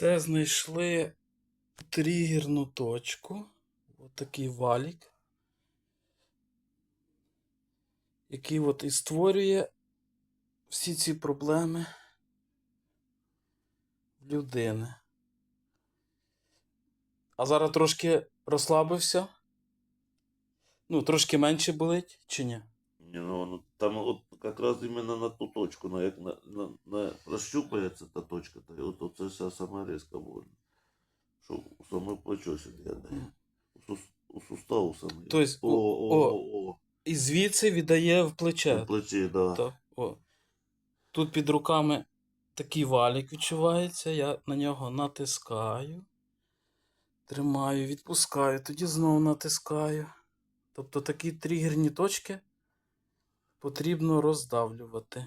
Це знайшли тригерну точку. Ось такий валік, який от і створює всі ці проблеми людини. А зараз трошки розслабився. Ну, трошки менше болить, чи ні? Не, ну, ну, там вот как раз именно на ту точку, на, як на, на, на прощупается та точка, то оце вся сама резка больно. Що саме плечо сюди. У, сус, суставу саме. Тобто, о, о, о, о, о, І звідси віддає в плече. На плечі, да. Так, о. Тут під руками такий валік відчувається. Я на нього натискаю, тримаю, відпускаю, тоді знову натискаю. Тобто такі тригерні точки потрібно роздавлювати.